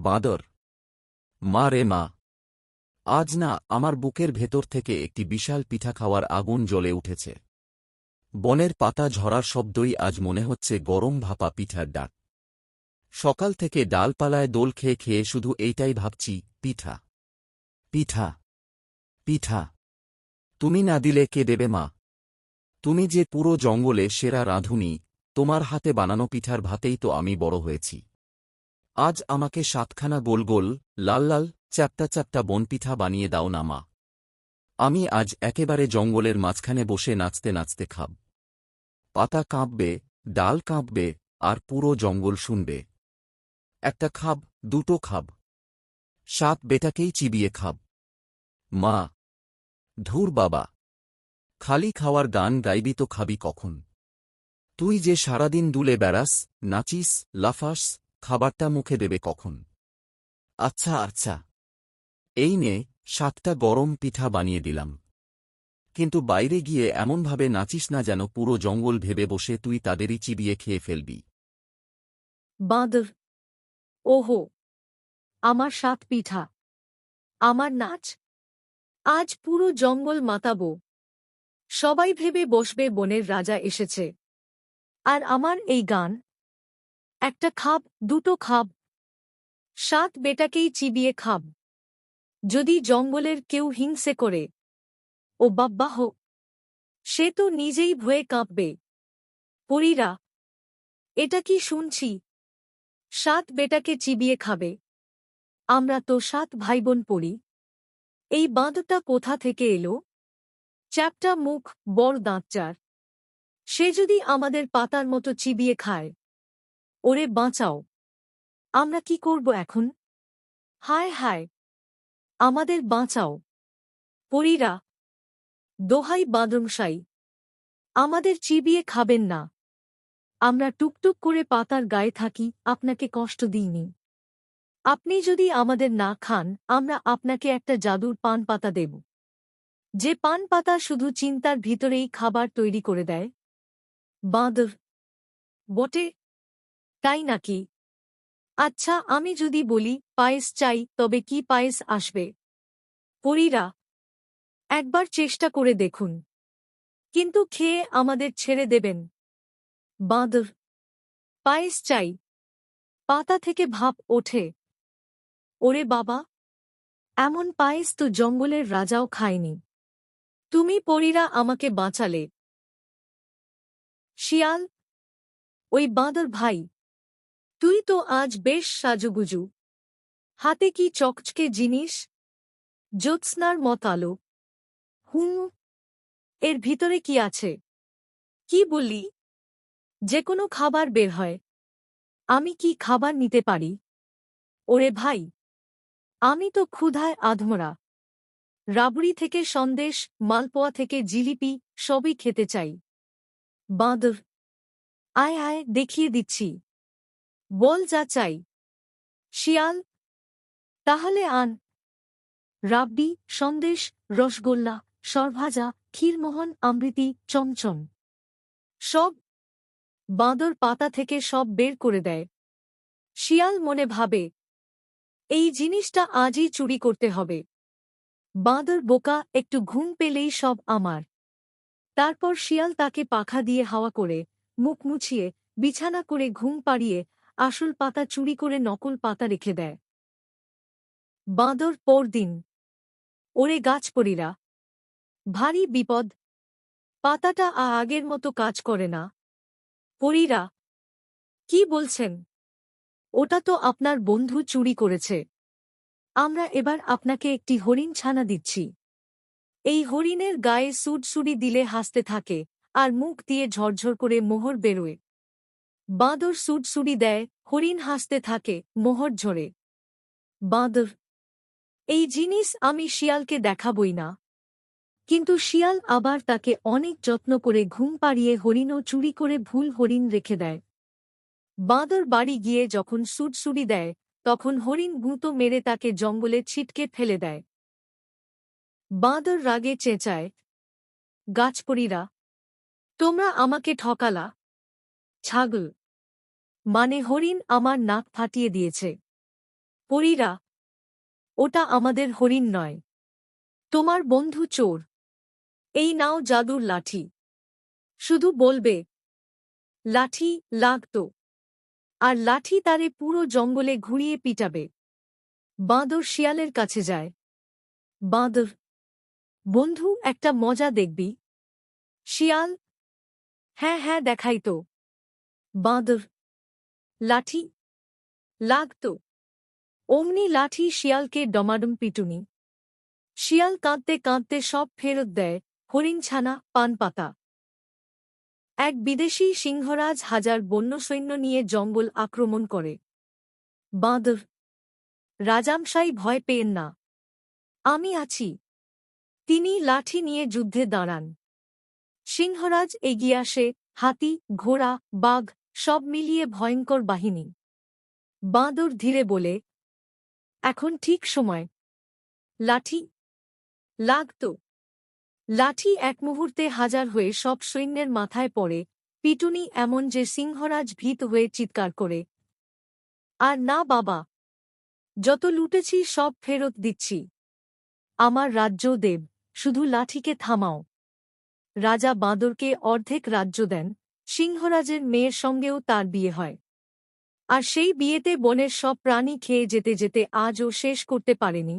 বাঁদর। মা রে মা, আজ না আমার বুকের ভেতর থেকে একটি বিশাল পিঠা খাওয়ার আগুন জ্বলে উঠেছে। বনের পাতা ঝরার শব্দই আজ মনে হচ্ছে গরম ভাপা পিঠার ডাক। সকাল থেকে ডালপালায় দোল খেয়ে খেয়ে শুধু এইটাই ভাবছি, পিঠা। পিঠা। পিঠা। তুমি না দিলে কে দেবে মা? তুমি যে পুরো জঙ্গলে সেরা রাঁধুনি, তোমার হাতে বানানো পিঠার ভাতেই তো আমি বড় হয়েছি। আজ আমাকে সাতখানা গোল গোল, লাল লাল, চ্যাপ্টা চ্যাপ্টা বনপিঠা বানিয়ে দাও না মা। আমি আজ একেবারে জঙ্গলের মাঝখানে বসে নাচতে নাচতে খাব। পাতা কাঁপবে, ডাল কাঁপবে, আর পুরো জঙ্গল শুনবে। একটা খাব, দুটো খাব। সাত বেটাকেই চিবিয়ে খাব। মা, ধুর বাবা। খালি খাওয়ার গান গাইবি তো খাবি কখন? তুই যে সারাদিন দুলে বেড়াস, নাচিস, লাফাস খাবারটা মুখে দেবে কখন? আচ্ছা আচ্ছা। এই নে সাতটা গরম পিঠা বানিয়ে দিলাম। কিন্তু বাইরে গিয়ে এমনভাবে নাচিস না যেন পুরো জঙ্গল ভেবে বসে তুই তাদেরই চিবিয়ে খেয়ে ফেলবি। বাঁদর। ওহো, আমার সাত পিঠা। আমার নাচ। আজ পুরো জঙ্গল মাতাবো। সবাই ভেবে বসবে বনের রাজা এসেছে। আর আমার এই গান একটা খাব, দুটো খাব। সাত বেটাকেই চিবিয়ে খাব। যদি জঙ্গলের কেউ হিংসে করে, ও বাব্বাহ সে তো নিজেই ভয়ে কাঁপবে। পরীরা, এটা কি শুনছি? সাত বেটাকে চিবিয়ে খাবে। আমরা তো সাত ভাইবোন পড়ি। এই বাঁধটা কোথা থেকে এলো? চ্যাপটা মুখ, বড় দাঁতচার সে যদি আমাদের পাতার মতো চিবিয়ে খায় ওরে বাঁচাও। আমরা কি করব এখন? হায় হায়। আমাদের বাঁচাও। পরীরা, দোহাই বাদরমশাই আমাদের চিবিয়ে খাবেন না। আমরা টুকটুক করে পাতার গায়ে থাকি, আপনাকে কষ্ট দিইনি। আপনি যদি আমাদের না খান, আমরা আপনাকে একটা জাদুর পান পাতা দেব। যে পান পাতা শুধু চিন্তার ভিতরেই খাবার তৈরি করে দেয়। বাঁদর। বটে তাই নাকি? আচ্ছা আমি যদি বলি, পায়েস চাই, তবে কি পায়েস আসবে? পরীরা, একবার চেষ্টা করে দেখুন। কিন্তু খেয়ে আমাদের ছেড়ে দেবেন। বাঁদর, পায়েস চাই। পাতা থেকে ভাপ ওঠে। ওরে বাবা, এমন পায়েস তো জঙ্গলের রাজাও খায়নি। তুমি পরীরা আমাকে বাঁচালে। শিয়াল, ওই বাঁদর ভাই তুই তো আজ বেশ সাজুগুজু। হাতে কি চকচকে জিনিস? জ্যোৎস্নার মত আলো। হুঁ এর ভিতরে কি আছে? কি বললি? যে কোনো খাবার বের হয়। আমি কি খাবার নিতে পারি? ওরে ভাই, আমি তো ক্ষুধায় আধমরা। রাবড়ি থেকে সন্দেশ, মালপোয়া থেকে জিলিপি, সবই খেতে চাই। বাঁদর। আয় আয়, দেখিয়ে দিচ্ছি। বল যা চাই। শিয়াল, তাহলে আন। রাবড়ি সন্দেশ, রসগোল্লা, সরভাজা, ক্ষীরমোহন, আমৃতি, চমচম। সব বাঁদর পাতা থেকে সব বের করে দেয়। শিয়াল মনে ভাবে, এই জিনিসটা আজই চুরি করতে হবে। বাঁদর বোকা, একটু ঘুম পেলেই সব আমার। তারপর শিয়াল তাকে পাখা দিয়ে হাওয়া করে, মুখ মুছিয়ে, বিছানা করে ঘুম পাড়িয়ে আসল পাতা চুরি করে নকল পাতা রেখে দেয়। বাঁদর পরদিন। ওরে গাছ গাছপরিরা ভারী বিপদ। পাতাটা আ আগের মতো কাজ করে না। পরীরা, কি বলছেন? ওটা তো আপনার বন্ধু চুরি করেছে। আমরা এবার আপনাকে একটি হরিণ ছানা দিচ্ছি। এই হরিণের গায়ে সুটসুড়ি দিলে হাসতে থাকে, আর মুখ দিয়ে ঝরঝর করে মোহর বেরোয়। বাঁদর সুটসুড়ি দেয়, হরিণ হাসতে থাকে, মোহর ঝরে। বাঁদর, এই জিনিস আমি শিয়ালকে দেখাবই না। কিন্তু শিয়াল আবার তাকে অনেক যত্ন করে ঘুম পাড়িয়ে হরিণও চুরি করে ভুল হরিণ রেখে দেয়। বাঁদর বাড়ি গিয়ে যখন সুটসুড়ি দেয়, তখন হরিণ গুঁতো মেরে তাকে জঙ্গলে ছিটকে ফেলে দেয়। বাঁদর রাগে চেঁচায় গাছপরীরা তোমরা আমাকে ঠকালা। ছাগল মানে হরিণ আমার নাক ফাটিয়ে দিয়েছে। হরিরা ওটা আমাদের হরিণ নয়। তোমার বন্ধু চোর। এই নাও জাদুর লাঠি। শুধু বলবে, লাঠি লাগতো। আর লাঠি তারে পুরো জঙ্গলে ঘুরিয়ে পিটাবে। বাঁদর শিয়ালের কাছে যায়। বাঁদর, বন্ধু, একটা মজা দেখবি। শিয়াল হ্যাঁ হ্যাঁ দেখাই তো। বাঁদর লাঠি। লাগতো। অমনি লাঠি শিয়ালকে ডমাডম পিটুনি। শিয়াল কাঁদতে কাঁদতে সব ফেরত দেয় হরিণছানা পান পাতা এক বিদেশি সিংহরাজ হাজার বন্য সৈন্য নিয়ে জঙ্গল আক্রমণ করে। বাঁদর। রাজামশাই ভয় পেয়েন না। আমি আছি। তিনি লাঠি নিয়ে যুদ্ধে দাঁড়ান। সিংহরাজ এগিয়ে আসে হাতি, ঘোড়া, বাঘ সব মিলিয়ে ভয়ঙ্কর বাহিনী। বাঁদর ধীরে বলে, এখন ঠিক সময়। লাঠি লাগত লাঠি এক মুহূর্তে হাজার হয়ে সব সৈন্যের মাথায় পড়ে, পিটুনি এমন যে সিংহরাজ ভীত হয়ে চিৎকার করে, আর না বাবা, যত লুটেছি সব ফেরত দিচ্ছি। আমার রাজ্য দেব, শুধু লাঠিকে থামাও। রাজা বাঁদরকে অর্ধেক রাজ্য দেন সিংহরাজের মেয়ের সঙ্গেও তার বিয়ে হয়। আর সেই বিয়েতে বনের সব প্রাণী খেয়ে যেতে যেতে আজও শেষ করতে পারেনি।